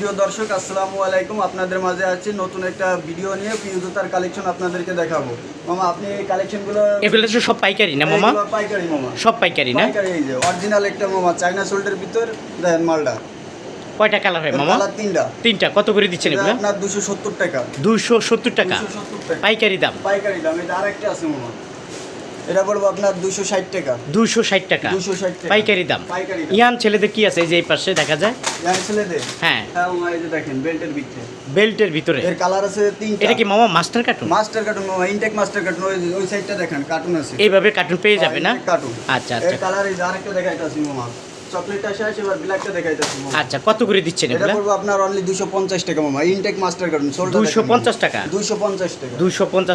সুপ্রিয় দর্শক আসসালামু আলাইকুম। আপনাদের মাঝে আছি নতুন একটা ভিডিও নিয়ে। প্রিয় জুতার কালেকশন আপনাদেরকে দেখাবো। মামা আপনি এই কালেকশনগুলো এগুলো তো সব পাইকারি না মামা? পাইকারি মামা। সব পাইকারি না? পাইকারি এই যে অরিজিনাল একটা মামা চাইনা সোল্ডের ভিতর দেন মালটা। কয়টা কালার হয় মামা? তিনটা। তিনটা কত করে দিচ্ছেন এগুলো? আপনার দুশো সত্তর টাকা। দুশো সত্তর টাকা। দুশো সত্তর টাকা। পাইকারি দাম। পাইকারি দাম এটা আরেকটা আছে মামা। এটা বলব আপনার দুশো ষাট টাকা। দুশো ষাট টাকা। দুশো ষাট টাকা। পাইকারি দাম। পাইকারি ইয়ান ছেলেদের কি আছে? এই যে এই পাশে দেখা যায়। ইয়ান ছেলেদের? হ্যাঁ। হ্যাঁ এই যে দেখেন বেল্টের ভিতরে। বেল্টের ভিতরে। এর কালার আছে তিনটা। এটা কি মামা মাস্টার কার্টুন? মাস্টার কার্টুন মামা ইনটেক মাস্টার কার্টুন ওই ওই সাইডটা দেখেন কার্টুন আছে। এইভাবে কার্টুন পেয়ে যাবে না? কার্টুন। আচ্ছা এর আচ্ছা। কালার এই যে আরেকটা দেখাইতাছি মামা। চকলেটটা শেষ এবার ব্ল্যাকটা দেখাইতাছি আচ্ছা কত করে দিচ্ছেন এটা পড়ব আপনার অনলি দুশো পঞ্চাশ টাকা মামা। ইনটেক মাস্টার কার্টুন সোলটা দুশো পঞ্চাশ টাকা?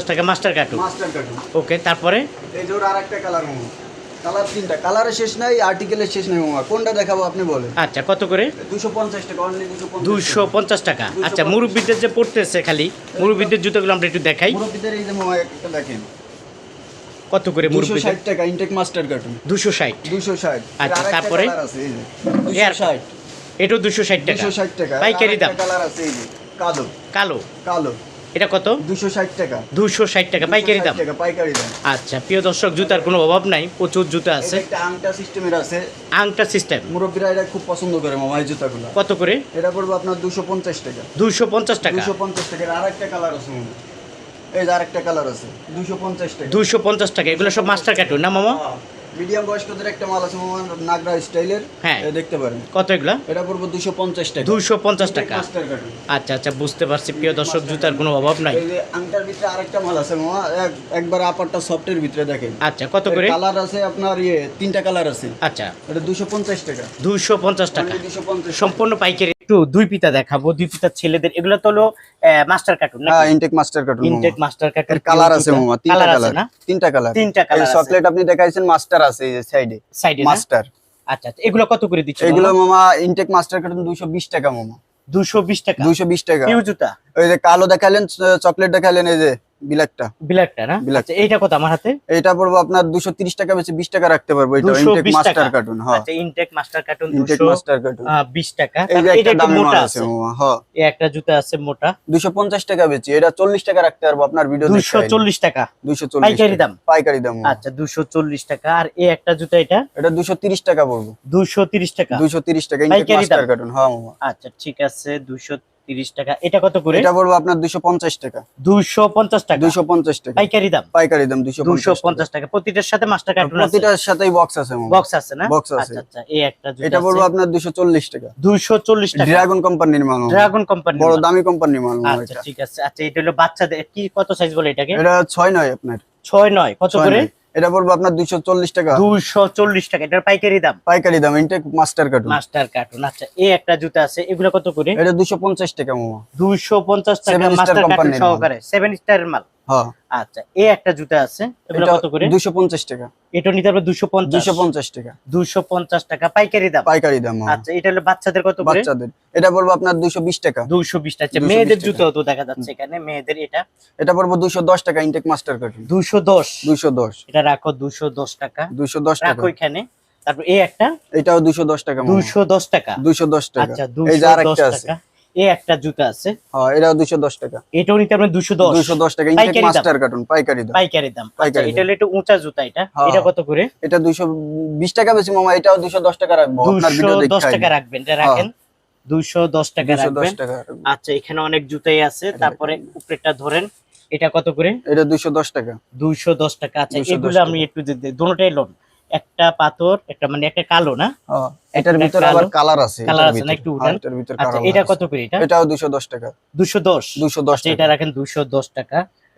টাকা। Master carton master carton okay তারপরে? এই যে আরেকটা কালার মামা। কালার তিনটা। শেষ নাই আর্টিকেলের শেষ নাই মামা। কোনটা দেখাবো আপনি বলেন। আচ্ছা কত করে? দুশো পঞ্চাশ টাকা অনলি দুশো পঞ্চাশ দুশো পঞ্চাশ টাকা। আচ্ছা মুরব্বীদের যে পড়তেছে খালি মুরব্বীদের জুতোগুলো আমরা একটু দেখাই। মুরব্বীদের এই যে মামা একটা দেখেন। কত করে মুরব্বীদের? ষাট টাকা ইনটেক মাস্টার কার্টুন দুশো ষাট? দুশো ষাট। আচ্ছা, তারপরে? দুশো এর- ষাট। এটাও দুশো ষাট টাকা। দুশো ষাট টাকা। পাইকারি দাম? কালার আছে এই যে কালো। কালো? কালো। এটা কত? দুশো ষাট টাকা। দুশো ষাট টাকা পাইকারি দাম? টাকা পাইকারি দাম। আচ্ছা প্রিয় দর্শক জুতার কোনো অভাব নাই প্রচুর জুতা আছে। একটা আংটা সিস্টেমের আছে। আংটা সিস্টেম? মুরব্বীরা এটা খুব পছন্দ করে মামা এই জুতাগুলো। কত করে? এটা পড়বে আপনার দুশো পঞ্চাশ টাকা। দুশো পঞ্চাশ টাকা? দুশো পঞ্চাশ টাকার আরেকটা কালার আছে এই যে আরেকটা কালার আছে দুশো পঞ্চাশ টাকা। দুশো পঞ্চাশ টাকা এগুলো সব মাস্টার কার্টুন না মামা? মিডিয়াম বয়স্কদের একটা মাল আছে মামা নাগরা স্টাইলের। হ্যাঁ। দেখতে পারেন। কত এগুলা? এটা পড়বে দুশো পঞ্চাশ টাকা। দুশো পঞ্চাশ টাকা। মাস্টার কার্টুন আচ্ছা আচ্ছা বুঝতে পারছি প্রিয় দর্শক জুতার কোনো অভাব নাই। এই যে আংটার ভিতরে আরেকটা মাল আছে মামা এক- একবার আপারটা সফটের ভিতরে দেখেন। আচ্ছা কত করে? কালার আছে আপনার ইয়ে তিনটা কালার আছে। আচ্ছা। এটা দুশো পঞ্চাশ টাকা। দুশো পঞ্চাশ টাকা। দুশো পঞ্চাশ সম্পূর্ণ পাইকারি একটু দুই পিতা দেখাবো দুই পিতা ছেলেদের। এগুলো তো হলো মাস্টার কার্টুন না intact master carton intact master carton colour আছে মামা তিনটা কালার আছে কালার না? তিনটা কালার তিনটা আছে। চকলেট আপনি দেখাইছেন মাস্টার আছে এই যে সাইডে সাইডে মাস্টার আচ্ছা আচ্ছা এগুলো কত করে দিচ্ছ এগুলো মামা? ইনটেক মাস্টার কার্টুন 220 টাকা মামা। দুশো বিশ টাকা? 220 টাকা। পিউ জুতা? ওই যে কালো দেখালেন চকলেট দেখালেন এই যে। ব্ল্যাকটা ব্ল্যাকটা না? আচ্ছা এইটা কত আমার হাতে? এটা পড়ব আপনার 230 টাকা বেশি 20 টাকা রাখতে পারব। এটা 220 ইনটেক মাস্টার টাকা। কার্টুন হ্যাঁ। আচ্ছা intact master carton intact master carton বিশ টাকা। এই যে তারপর একটা এটা একটু মোটা আছে। আছে হ্যাঁ। এই একটা জুতা আছে মোটা। 250 টাকা বেচি এটা 40 টাকা রাখতে পারব আপনার ভিডিও দুশো চল্লিশ টাকা। 240 পাইকারি দাম? পাইকারি দাম আচ্ছা দুশো চল্লিশ টাকা। আর এই একটা জুতা এটা? এটা 230 টাকা পড়ব দুশো তিরিশ টাকা। 230 টাকা ইনটেক মাস্টার কার্টুন হ্যাঁ আচ্ছা ঠিক আছে দুশো তিরিশ টাকা। এটা কত করে? এটা পড়ব আপনার 250 টাকা। দুশো পঞ্চাশ টাকা। 250 টাকা। পাইকারি দাম? পাইকারি দাম দুশো 250 পঞ্চাশ টাকা। প্রতিটার সাথে মাস্টার কার্টুন আছে? প্রতিটার সাথেই বক্স আছে বক্স আছে না? Box আছে। আচ্ছা আচ্ছা এই একটা এটা বলব আপনার 240 টাকা। দুশো চল্লিশ টাকা। ড্রাগন কোম্পানির মাল ড্রাগন কোম্পানি বড় দামি কোম্পানির মাল আচ্ছা ঠিক আছে। আচ্ছা এটা হলো বাচ্চাদের কি কত সাইজ বলে এটাকে? এটা 6 নয় আপনার। ছয় নয়। কত করে। এটা বলব আপনার 240 টাকা। দুইশো চল্লিশ টাকা এটার পাইকারি দাম? পাইকারি দাম এটা মাস্টার কার্টুন মাস্টার কার্টুন আচ্ছা এই একটা জুতা আছে এগুলো কত করে? এটা 250 টাকা মামা। দুইশো পঞ্চাশ টাকা মাস্টার কার্টুন সহকারে সেভেন স্টার মাল। আচ্ছা এই একটা জুতা আছে এগুলো কত করে? 250 টাকা। এটা নিতে দুশো পঞ্চাশ। 250 টাকা। টাকা পাইকারি দাম। পাইকারি দাম আচ্ছা এটা হলো বাচ্চাদের কত করে? বাচ্চাদের। এটা বলব আপনার 220 টাকা। দুশো বিশ টাকা। মেয়েদের জুতো তো দেখা যাচ্ছে এখানে মেয়েদের এটা। এটা পড়ব 210 টাকা ইনটেক মাস্টার দুশো। দশ। 210 এটা রাখো দুশো দশ টাকা। 210 টাকা। রাখো এখানে। তারপর এই একটা? এটাও 210 টাকা মামা দুশো দশ টাকা। 210 টাকা। আচ্ছা এই যে দুশো দশ আরেকটা আছে। টাকা। এই একটা জুতা আছে। হ্যাঁ এটাও 210 টাকা। এটাও নিতে 210 টাকা ইনটেক মাস্টার কার্টুন পাইকারি দাম। পাইকারি দাম। আচ্ছা পাইকারি এটা একটু উঁচা জুতা এটা। হ্যাঁ। এটা কত করে? এটা 220 টাকা বেশি মামা এটাও 210 টাকা রাখব। আপনার ভিডিও দশ টাকা রাখবেন এটা রাখেন। দুশো দশ টাকা রাখবেন। 210 আচ্ছা এখানে অনেক জুতাই আছে। তারপরে উপরেটা ধরেন। এটা কত করে? এটা 210 টাকা। দুইশো দশ টাকা। আচ্ছা 210 এগুলো আমি একটু দোনোটাই লোন একটা পাথর একটা মানে একটা কালো না? এটার ভিতরে আবার কালার আছে কালার আছে না একটু হ্যাঁ, উঠান। আচ্ছা, আছে এটা কত করে এটা? এটাও 210 টাকা। 210 210 আচ্ছা, এটা রাখেন 210 টাকা।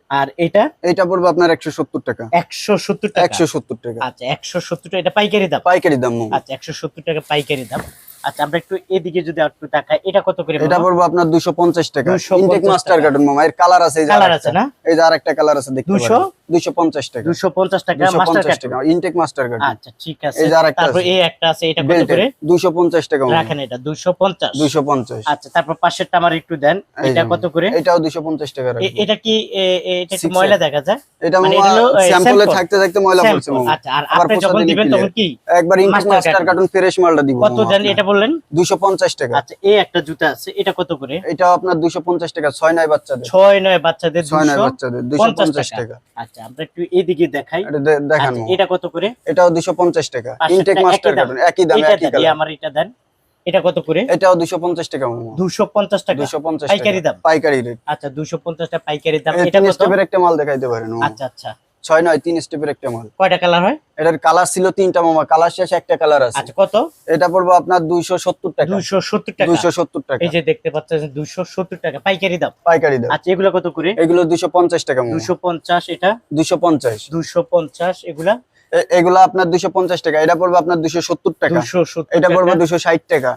আর এটা? এটা পড়বে আপনার 170 টাকা। 170 টাকা? 170 টাকা। আচ্ছা 170 টাকা। এটা পাইকারি দাম? পাইকারি দাম আচ্ছা 170 টাকা পাইকারি দাম। আচ্ছা আমরা একটু এদিকে যদি একটু তাকাই এটা কত করে এটা পড়বে আপনার 250 টাকা। ইনটেক মাস্টার কার্টন মামা। এর কালার আছে এই যে কালার আছে না? এই যে আরেকটা কালার আছে দেখতে পাচ্ছেন 200 250 এটা কত করে? 250 টাকা রাখেন একটা জুতা আছে এটা কত করে? এটা আপনার 250 টাকা 6 নয় বাচ্চাদের। ছয় নয় বাচ্চাদের 250 টাকা। আচ্ছা আচ্ছা আমরা একটু এদিকে দেখাই। এটা দেখান আচ্ছা, এটা কত করে? এটাও দুইশো পঞ্চাশ টাকা। ইনটেক মাস্টার দাম। একই দাম একই দেন, এই আমার এটা দেন। এটা কত করে? এটাও দুইশো পঞ্চাশ টাকা মামা দুশো পঞ্চাশ টাকা। দুইশো পঞ্চাশ পাইকারি দাম? পাইকারি রেট আচ্ছা দুশো পঞ্চাশ টাকা পাইকারি দাম। এটা কত? একটা মাল দেখাইতে পারেন আচ্ছা আচ্ছা। ছয় নয় তিন স্টেপের একটা মাল। কয়টা কালার হয়? এটার কালার ছিল তিনটা মামা কালার শেষ একটা কালার আছে। আচ্ছা কত? এটা পড়ব আপনার দুইশো সত্তর টাকা। দুশো সত্তর টাকা। দুইশো সত্তর টাকা। এই যে দেখতে পাচ্ছেন দুইশো সত্তর টাকা। পাইকারি দাম? পাইকারি দাম। আচ্ছা এগুলো কত করে? এগুলো দুইশো পঞ্চাশ টাকা দুশো পঞ্চাশ এটা? দুইশো পঞ্চাশ। দুশো পঞ্চাশ এগুলা? এগুলো আপনার দুইশো পঞ্চাশ টাকা এটা পড়বে আপনার দুইশো সত্তর টাকা। এটা পড়বে দুশো ষাট টাকা।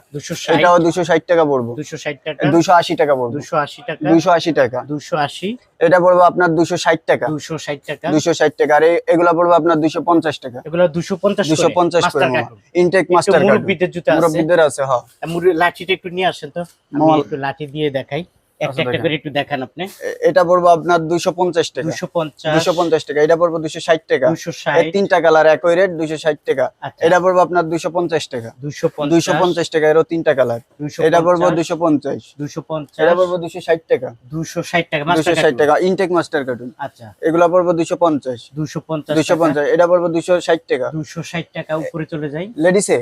এটাও দুশো ষাট টাকা পড়ব। দুশো ষাট টাকা। দুইশো আশি টাকা পড়বে। দুশো আশি টাকা। দুইশো আশি টাকা। দুশো আশি। এটা পড়বে আপনার দুশো ষাট টাকা। দুশো ষাট টাকা। দুশো ষাট টাকা। আর এগুলা পড়বে আপনার দুইশো পঞ্চাশ টাকা। এগুলো দুশো পঞ্চাশ দুশো পঞ্চাশ করে ইনটেক মাস্টার মুরব্বীদের জুতা আছে। মুরব্বীদের আছে হ্যাঁ লাঠিটা একটু নিয়ে আসেন তো। একটু লাঠি দিয়ে দেখাই। একটা আচ্ছা, একটা করে একটু দেখান আপনি। এটা পড়বে আপনার টাকা। টাকা। এটা পড়বে টাকা। তিনটা কালার একই রেট দুশো ষাট টাকা। আচ্ছা। এটা পড়বে আপনার দুশো পঞ্চাশ টাকা। দুশো দুইশো পঞ্চাশ টাকা এরও তিনটা কালার। এটা পড়বে এটা পড়বে টাকা। দুশো ষাট টাকা মাস্টার টাকা। ইনটেক মাস্টার কার্টুন আচ্ছা। এগুলা পড়বে এটা পড়বে টাকা। দুশো ষাট টাকা উপরে চলে যাই। লেডিসে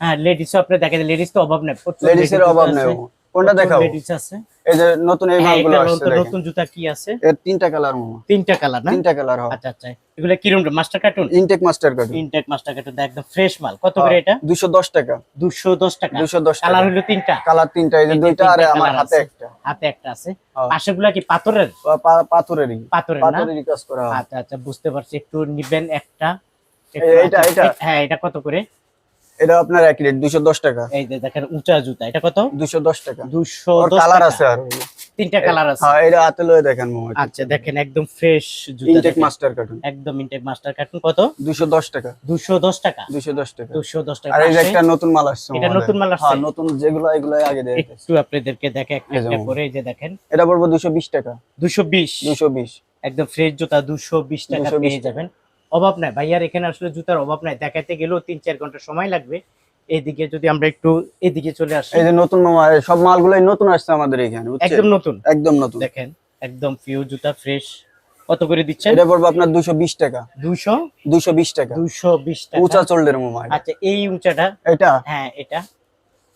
হ্যাঁ লেডিসও আপনি দেখেন লেডিস তো অভাব নেই। লেডিসের অভাব নেই। কোনটা দেখাবো? আছে। এই যে নতুন এই হ্যাঁ মালগুলো আসছে নতুন- জুতা কি আছে? এর তিনটা কালার মামা। তিনটা কালার না? তিনটা কালার হয় আচ্ছা আচ্ছা। এগুলো কিরম master carton? Intact master carton intact master carton একদম ফ্রেশ মাল। কত করে এটা? দুশো দশ টাকা। দুশো দশ টাকা। দুশো দশ টাকা। কালার হলো তিনটা? কালার তিনটা এই যে দুইটা আর আমার হাতে একটা। হাতে একটা আছে। হ্যাঁ। পাশেগুলা কি পাথরের? পাথরেরই। পাথরের পাথরেরই কাজ করা আচ্ছা আচ্ছা বুঝতে পারছি। একটু নিবেন একটা। এইটা, আচ্ছা, হ্যাঁ এটা কত করে? এটা আপনার এক রেট দুশো দশ টাকা। এই যে দেখেন উঁচা জুতা এটা কত? দুশো দশ টাকা। দুশো দশ কালার আছে আর তিনটা কালার আছে। হ্যাঁ এটা হাতে লয়ে দেখেন মামা আচ্ছা দেখেন একদম ফ্রেশ জুতা ইনটেক মাস্টার কার্টুন একদম ইনটেক মাস্টার কার্টুন কত? দুশো দশ টাকা। দুশো দশ টাকা। দুশো দশ টাকা। দুশো দশ টাকা আর এই একটা নতুন মাল আসছে এটা নতুন মাল। আসছে? হ্যাঁ নতুন যেগুলো এগুলো আগে দিয়ে একটু আপনাদেরকে দেখে একটা এই যে একটা মামা। করে এই যে দেখেন। এটা পড়ব দুশো টাকা। দুশো বিশ। দুশো বিশ। একদম ফ্রেশ জুতা দুশো বিশ টাকা 220 পেয়ে যাবেন। অভাব নাই। ভাইয়ার এখানে আসলে জুতার অভাব নাই। দেখাতে গেলেও তিন চার ঘণ্টা সময় লাগবে। এদিকে যদি আমরা একটু এদিকে চলে আসি। এই যে নতুন সব মালগুলোই নতুন আসছে আমাদের এখানে একদম নতুন। একদম নতুন। দেখেন একদম পিও জুতা ফ্রেশ কত করে দিচ্ছেন? এটা পড়ব আপনার দুশো বিশ টাকা। দুশো দুশো বিশ টাকা। দুশো বিশ টাকা। উঁচা চল্ডের মামা এটা। আচ্ছা এই উঁচাটা? এটা? হ্যাঁ এটা।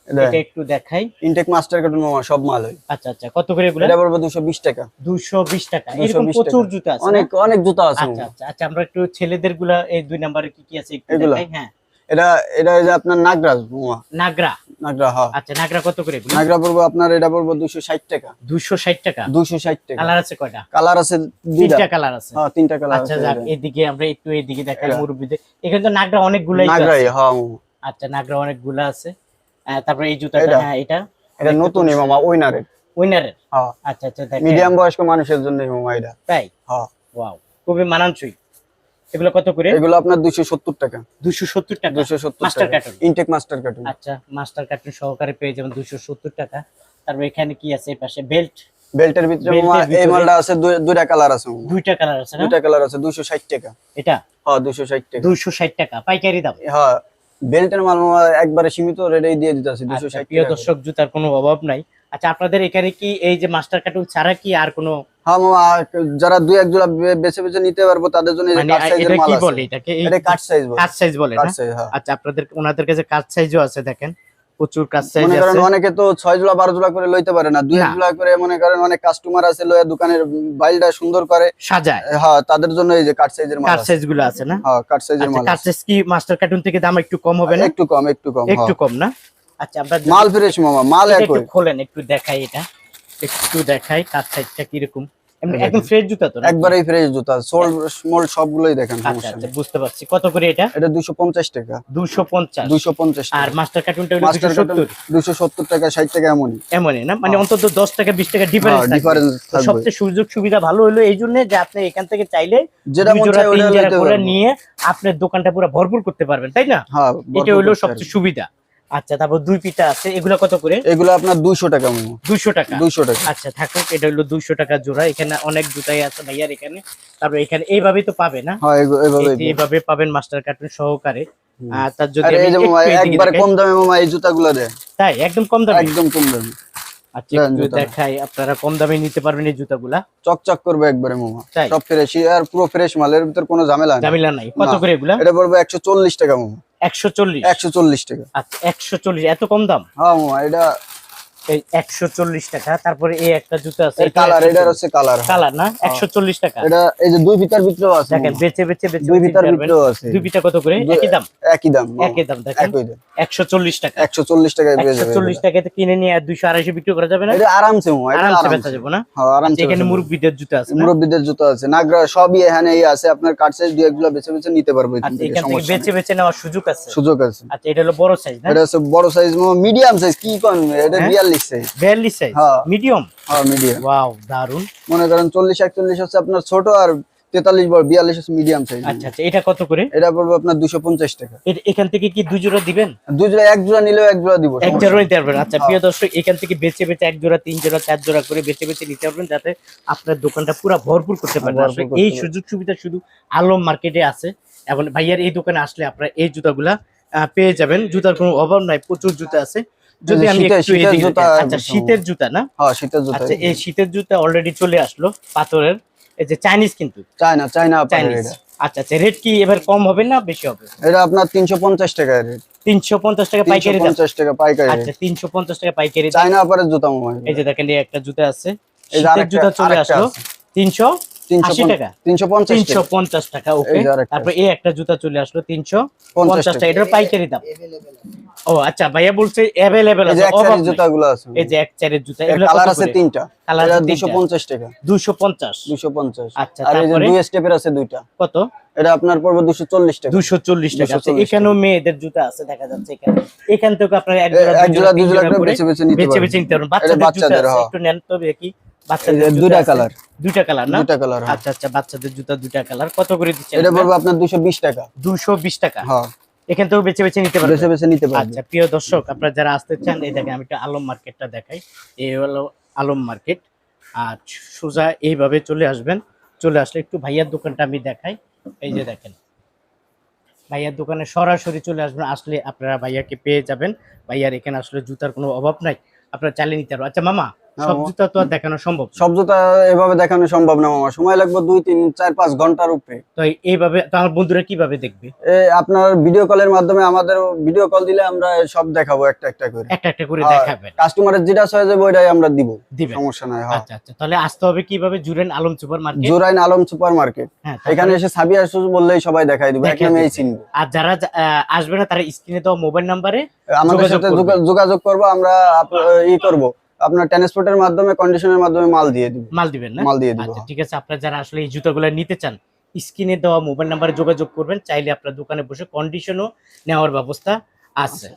এটা একটু দেখাই। ইনটেক মাস্টার কার্টুন মামা সব মাল হয়। আচ্ছা আচ্ছা কত করে এগুলো? এটা পড়ব দুশো বিশ টাকা। দুশো বিশ টাকা। এরকম প্রচুর জুতা আছে অনেক অনেক জুতা আছে আচ্ছা আচ্ছা আচ্ছা আমরা একটু ছেলেদেরগুলা এই দুই নাম্বারে কি কি আছে একটু দেখাই হ্যাঁ। এটা এটা যে আপনার নাগরাজ মামা। নাগরা? নাগরা হ্যাঁ। আচ্ছা নাগরা কত করে এগুলো? নাগরা পড়ব আপনার এটা পড়ব দুশো ষাট টাকা। দুশো ষাট টাকা? দুশো ষাট টাকা। কালার আছে কয়টা? কালার আছে দুইটা। তিনটা কালার আছে। হ্যাঁ তিনটা কালার আচ্ছা যাক এদিকে আমরা একটু এদিকে দেখাই এটা। এখানে তো নাগরা অনেকগুলাই তো নাগরাই হ্যাঁ আচ্ছা নাগরা অনেকগুলা আছে। তারপরে এই জুতাটা হ্যাঁ এটা। এটা নতুনই মামা উইনারের। উইনারের? হ্যাঁ। আচ্ছা আচ্ছা মিডিয়াম বয়স্ক মানুষের জন্য মামা এটা। তাই? হ্যাঁ। ওয়াও খুবই মানানসই। এগুলো কত করে? এগুলো আপনার দুশো সত্তর টাকা। দুশো সত্তর টাকা? দুশো সত্তর মাস্টার টাকা। কার্টুন ইনটেক মাস্টার কার্টুন আচ্ছা মাস্টার কার্টুন সহকারে পেয়ে যাবেন দুশো সত্তর টাকা। তারপর এখানে কি আছে? এই পাশে বেল্ট বেল্টের ভিতরে এই মালটা আছে দুই- দুইটা কালার আছে দুইটা কালার আছে না? দুইটা কালার আছে দুশো ষাট টাকা। এটা? হ্যাঁ দুশো ষাট টাকা। দুইশো ষাট টাকা পাইকারি দাম। হ্যাঁ বেল্টের মাল একবারে সীমিত রেটেই দিয়ে দিতেছে দুশো আচ্ছা, ষাট প্রিয় দর্শক জুতার কোনো অভাব নাই। আচ্ছা আপনাদের এখানে কি এই যে মাস্টার কার্টুন ছাড়া কি আর কোনো হ্যাঁ মামা যারা দুই এক জোড়া বেছে বেছে নিতে পারব তাদের জন্য এই কাট সাইজের মাল আছে এটা কি বলে এটাকে? এটা কাট সাইজ বলে। কাট সাইজ বলে হ্যাঁ। আচ্ছা আপনাদের ওনাদের কাছে কাট সাইজও আছে দেখেন। প্রচুর কাট সাইজ আছে। অনেকে তো ছয় জোড়া বারো জোড়া করে লইতে পারে না। দুই না। জোড়া করে মনে করেন অনেক কাস্টমার আছে লয়ে দোকানের বাইলটা সুন্দর করে সাজায়। হ্যাঁ তাদের জন্য এই যে কাট সাইজের মাল কাট সাইজগুলো আছে না? হ্যাঁ কাট সাইজের আচ্ছা মাল কাট সাইজ কি মাস্টার কার্টুন থেকে দাম একটু কম হবে না? একটু কম একটু কম একটু হ্যাঁ। কম না? আচ্ছা আমরা মাল ফ্রেশ মামা মাল একটু খোলেন একটু দেখাই এটা। একটু দেখাই কাট সাইজটা কীরকম? এমনি একদম ফ্রেশ জুতা তো? একবারেই ফ্রেশ জুতা। সোল মোল সবগুলোই দেখেন আচ্ছা সমস্যা আচ্ছা বুঝতে পারছি। কত করে এটা? এটা দুশো পঞ্চাশ টাকা। দুশো পঞ্চাশ। দুশো পঞ্চাশ আর মাস্টার কার্টুনটা হলো মাস্টার দুশো সত্তর? দুশো সত্তর টাকা ষাট টাকা এমনই। এমনই না? মানে হ্যাঁ। অন্তত দশ টাকা বিশ টাকা ডিফারেন্স ডিফারেন্স থাকবে। সবচেয়ে সুযোগ সুবিধা ভালো হলো এই জন্য যে আপনি এখান থেকে চাইলে যেটা মন তিন ওটা। নিয়ে আপনার দোকানটা পুরো ভরপুর করতে পারবেন তাই না? হ্যাঁ এটা হলো সবচেয়ে সুবিধা। আচ্ছা তারপর দুই পিঠা আছে। এগুলা কত করে। এগুলো আপনার দুইশো টাকা মোমো দুইশো টাকা? দুইশো টাকা। আচ্ছা থাকুক এটা হলো দুইশো টাকা জোড়া। এখানে অনেক জুতাই আছে ভাইয়ার এখানে। তারপর এখানে এইভাবেই তো পাবে না? হ্যাঁ এইভাবে পাবেন মাস্টার কার্টুন সহকারে। আর তার যদি একবার কম দামে মামা এই জুতাগুলো তাই? একদম কম দামে? একদম কম দামে। আচ্ছা দেখাই আপনারা কম দামে নিতে পারবেন এই জুতাগুলা। চকচক করবে একবারে মামা। তাই? সব ফ্রেশ আর পুরো ফ্রেশ মালের ভিতর কোনো ঝামেলা জামিলা নাই। কত করে এগুলা? এটা পড়বে একশো চল্লিশ টাকা মামা। একশো চল্লিশ। একশো চল্লিশ টাকা। আচ্ছা একশো চল্লিশ এত কম দাম? হ্যাঁ এটা এই 140 টাকা তারপরে এই একটা জুতো আছে এই কালার এটা হচ্ছে কালার হ্যাঁ। কালার না? হ্যাঁ। 140 টাকা। এটা এই যে দুই আছে। দেখেন বেচে বেচে বেচে দুই আছে। দুই কত করে? একই দাম? একই দাম একই দাম দেখেন। 140 টাকা। 140 টাকায় কিনে নিয়ে 200 250 বিক্রি করা যাবে না? এটা আরামসে আরামসে বেচা যাবে না? হ্যাঁ আরামসে এখানে মুরব্বিদের জুতো আছে মুরব্বিদের জুতো আছে। নাগরা সবই এখানে এই আছে আপনার কাটসেজ দুই একগুলো বেচে বেচে নিতে পারবে আচ্ছা এখান থেকে বেচে বেচে নেওয়ার সুযোগ আছে। সুযোগ আছে। আচ্ছা এটা হলো বড় সাইজ না? এটা হচ্ছে বড় সাইজ মিডিয়াম সাইজ কি কোন? এটা হ্যাঁ? 42 সাইজ বিয়াল্লিশ সাইজ হ্যাঁ। মিডিয়াম হ্যাঁ মিডিয়াম ওয়াও দারুণ মনে করেন চল্লিশ একচল্লিশ হচ্ছে আপনার ছোট আর তেতাল্লিশ বড় বিয়াল্লিশ হচ্ছে মিডিয়াম সাইজ আচ্ছা আচ্ছা এটা কত করে? এটা পড়বে আপনার দুশো পঞ্চাশ টাকা। এখান থেকে কি দুই জোড়া দিবেন? দুই জোড়া এক জোড়া নিলেও এক জোড়া দিব এক জোড়া নিতে পারবেন আচ্ছা প্রিয় দর্শক এখান থেকে বেছে বেছে এক জোড়া তিন জোড়া চার জোড়া করে বেছে নিতে পারবেন যাতে আপনার দোকানটা পুরো ভরপুর করতে পারেন এই সুযোগ সুবিধা শুধু আলম মার্কেটে আছে। এবং ভাইয়ার এই দোকানে আসলে আপনারা এই জুতাগুলা পেয়ে যাবেন। জুতার কোনো অভাব নাই প্রচুর জুতা আছে। যদি আমি শীতের- একটু আচ্ছা শীতের জুতা না? হ্যাঁ শীতের জুতা আচ্ছা এই শীতের জুতা অলরেডি চলে আসলো পাথরের। এই যে চাইনিজ কিন্তু। চায়না চায়না চাইনিজ আচ্ছা আচ্ছা রেট কি এবার কম হবে না বেশি হবে? এটা আপনার তিনশো পঞ্চাশ টাকা রেট তিনশো পঞ্চাশ টাকা পাইকারি পঞ্চাশ টাকা পাইকারি। আচ্ছা তিনশো পঞ্চাশ টাকা পাইকারি চায়না আপারের জুতা মোবাইল এই যে দেখেন এই একটা জুতা আছে। এই জুতা চলে আসলো। আছে। তিনশো তিনশো আশি টাকা? তিনশো পঞ্চাশ তিনশো টাকা ওকে এই যে আরেকটা। তারপর এই একটা জুতা চলে আসলো তিনশো পঞ্চাশ পঞ্চাশ টাকা টাকা। এটার পাইকারি দাম। ও আচ্ছা ভাইয়া বলছে অ্যাভেলেবেল আছে এক অভাব সাইজ নাই। জুতাগুলো আছে। এই যে এক চারের জুতা এগুলো কালার আছে তিনটা। Colour এটা আছে দুশো তিনটা। পঞ্চাশ টাকা। দুশো পঞ্চাশ। দুশো পঞ্চাশ। আচ্ছা, আর এই যে দুই স্টেপের আছে দুইটা। কত? এটা আপনার পড়বে দুশো চল্লিশ টাকা। দুশো চল্লিশ টাকা। আছে এখানেও মেয়েদের জুতা আছে দেখা যাচ্ছে এখানে। এখান থেকে আপনারা এক জোড়া দুই জোড়া জোড়া দুই তিন জোড়া জোড়া করে করে বেছে বেছে নিতে পারবেন। বেছে নিতে পারবেন। বাচ্চাদের জুতা আছে। একটু নেন তো দেখি এই বাচ্চাদের দুইটা কালার দুইটা কালার না? দুইটা কালার আচ্ছা আচ্ছা বাচ্চাদের জুতা দুইটা কালার কত করে দিচ্ছেন এটা পড়বে আপনার দুশো বিশ টাকা। হ্যাঁ। এখান থেকেও বেছে বেছে নিতে পারবেন? বেছে বেছে নিতে পারবেন আচ্ছা প্রিয় দর্শক আপনারা যারা আসতে চান এই দেখেন আমি একটা আলম মার্কেটটা দেখাই। এই হলো আলম মার্কেট আর সোজা এইভাবে চলে আসবেন। চলে আসলে একটু ভাইয়ার দোকানটা আমি দেখাই। এই যে দেখেন। ভাইয়ার দোকানে সরাসরি চলে আসবেন। আসলে আপনারা ভাইয়াকে পেয়ে যাবেন। ভাইয়ার এখানে আসলে জুতার কোনো অভাব নাই। আপনারা চালিয়ে নিতে পারবেন। আচ্ছা মামা হ্যাঁ, সব জুতা তো আর দেখানো সম্ভব সব জুতা এভাবে দেখানো সম্ভব না মামা। সময় লাগবে দুই তিন চার পাঁচ ঘণ্টার উপরে। তো এইভাবে তো আমার বন্ধুরা কীভাবে দেখবে? আপনার ভিডিও কলের মাধ্যমে আমাদের ভিডিও কল দিলে আমরা সব দেখাবো একটা একটা করে। একটা একটা করে দেখাবেন। কাস্টমারের যেটা ওইটাই আমরা দিব। সমস্যা নাই আচ্ছা আচ্ছা তাহলে আসতে হবে কীভাবে? Juren Alam super market? Zorain Alam super market. হ্যাঁ এখানে এসে সাবিয়া সুজ বললেই সবাই দেখাই দিবে এক দেখাই চিনবে আর যারা আসবে না তারা স্ক্রিনে দেওয়া মোবাইল নাম্বারে আমাদের সাথে যোগাযোগ করব আমরা ই করব। আপনার ট্রান্সপোর্টের মাধ্যমে কন্ডিশনের মাধ্যমে মাল দিয়ে দিব। মাল দিবেন না? মাল দিয়ে দিব আচ্ছা ঠিক আছে আপনারা যারা আসলে এই জুতাগুলো নিতে চান স্ক্রিনে দেওয়া মোবাইল নাম্বারে যোগাযোগ করবেন চাইলে আপনার দোকানে বসে কন্ডিশনও নেওয়ার ব্যবস্থা আছে।